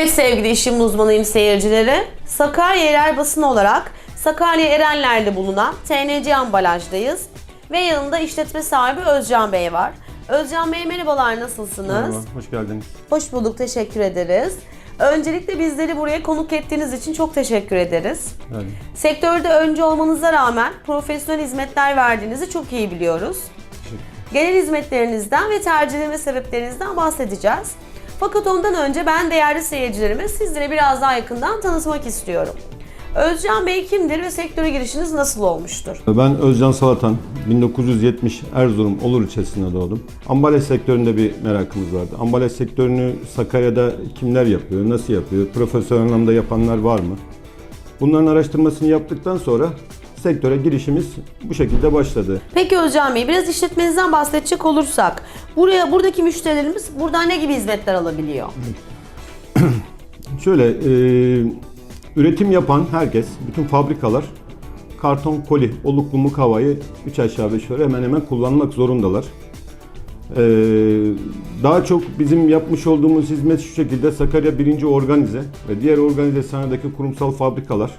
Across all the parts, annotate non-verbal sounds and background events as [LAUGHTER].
Evet sevgili işimin uzmanıyım seyircileri. Sakarya yerel basın olarak Sakarya Erenler'de bulunan TNC ambalajdayız. Ve yanında işletme sahibi Özcan Bey var. Özcan Bey merhabalar nasılsınız? Merhaba, hoş geldiniz. Hoş bulduk teşekkür ederiz. Öncelikle bizleri buraya konuk ettiğiniz için çok teşekkür ederiz. Yani, Sektörde önce olmanıza rağmen profesyonel hizmetler verdiğinizi çok iyi biliyoruz. Genel hizmetlerinizden ve tercihlerine sebeplerinizden bahsedeceğiz. Fakat ondan önce ben değerli seyircilerime sizlere biraz daha yakından tanıtmak istiyorum. Özcan Bey kimdir ve sektöre girişiniz nasıl olmuştur? Ben Özcan Salatan, 1970 Erzurum Olur ilçesinde doğdum. Ambalaj sektöründe bir merakımız vardı. Ambalaj sektörünü Sakarya'da kimler yapıyor, nasıl yapıyor, profesyonel anlamda yapanlar var mı? Bunların araştırmasını yaptıktan sonra sektöre girişimiz bu şekilde başladı. Peki Özcan Bey biraz işletmenizden bahsedecek olursak buraya buradaki müşterilerimiz buradan ne gibi hizmetler alabiliyor? [CLEARS THROAT] Şöyle, e, üretim yapan herkes, bütün fabrikalar karton koli, oluklu mukavayı 3 aşağı 5 yukarı hemen hemen kullanmak zorundalar. E, daha çok bizim yapmış olduğumuz hizmet şu şekilde Sakarya birinci organize ve diğer organize sanayideki kurumsal fabrikalar.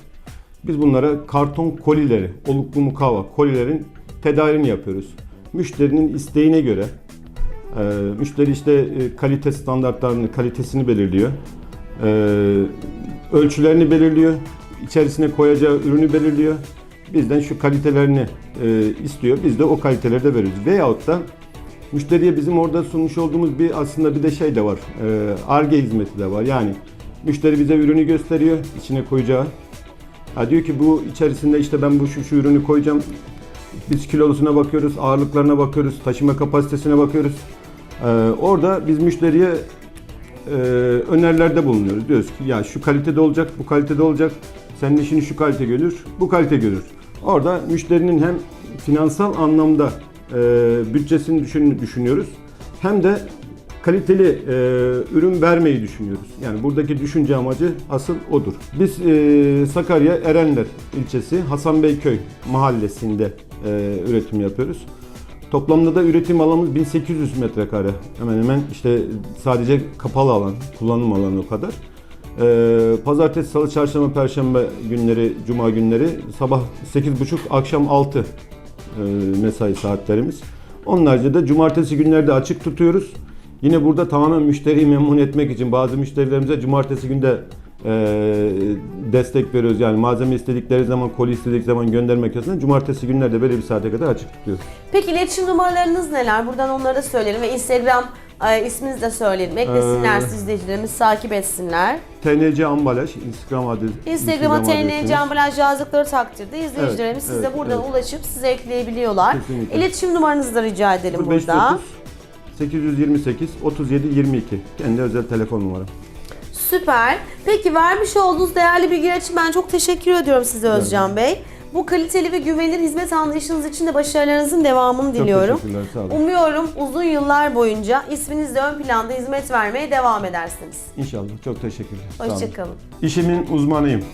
Biz bunlara karton kolileri, oluklu mukava kolilerin tedariğini yapıyoruz. Müşterinin isteğine göre e, müşteri işte e, kalite standartlarını, kalitesini belirliyor. E, ölçülerini belirliyor. içerisine koyacağı ürünü belirliyor. Bizden şu kalitelerini e, istiyor. Biz de o kaliteleri de veriyoruz. Veyahut da müşteriye bizim orada sunmuş olduğumuz bir aslında bir de şey de var. E, Arge hizmeti de var. Yani müşteri bize ürünü gösteriyor. içine koyacağı. Ha diyor ki bu içerisinde işte ben bu şu, şu ürünü koyacağım. Biz kilosuna bakıyoruz, ağırlıklarına bakıyoruz, taşıma kapasitesine bakıyoruz. Ee, orada biz müşteriye e, önerilerde bulunuyoruz. Diyoruz ki ya şu kalitede olacak, bu kalitede olacak. Senin işini şu kalite görür, bu kalite görür. Orada müşterinin hem finansal anlamda e, bütçesini düşün, düşünüyoruz. Hem de kaliteli e, ürün vermeyi düşünüyoruz. Yani buradaki düşünce amacı asıl odur. Biz e, Sakarya Erenler ilçesi Hasan Beyköy mahallesinde e, üretim yapıyoruz. Toplamda da üretim alanımız 1800 metrekare. Hemen hemen işte sadece kapalı alan, kullanım alanı o kadar. Ee, pazartesi, salı, çarşamba, perşembe günleri, cuma günleri sabah 8.30, akşam 6 e, mesai saatlerimiz. Haricinde de cumartesi günleri de açık tutuyoruz. Yine burada tamamen müşteriyi memnun etmek için bazı müşterilerimize cumartesi günde destek veriyoruz. Yani malzeme istedikleri zaman, koli istedikleri zaman göndermek için cumartesi günlerde böyle bir saate kadar açık tutuyoruz. Peki iletişim numaralarınız neler? Buradan onları da söyleyelim ve Instagram e, isminizi de söyleyelim. Eklesinler Ee, izleyicilerimiz takip etsinler. TNC Ambalaj Instagram adresi. Instagram'a adresimiz. TNC ambalaj yazdıkları takdirde izleyicilerimiz Evet, size evet, buradan evet. ulaşıp size ekleyebiliyorlar. Kesinlikle. İletişim numaranızı da rica edelim 0509 burada. 828 37 22. Kendi özel telefon numaram. Süper. Peki vermiş olduğunuz değerli bilgiler için ben çok teşekkür ediyorum size Özcan Bey. Bu kaliteli ve güvenilir hizmet anlayışınız için de başarılarınızın devamını diliyorum. teşekkürler, sağ olun. Umuyorum uzun yıllar boyunca isminizle ön planda hizmet vermeye devam edersiniz. İnşallah. Çok teşekkürler. Sağ olun. Hoşçakalın. İşimin uzmanıyım.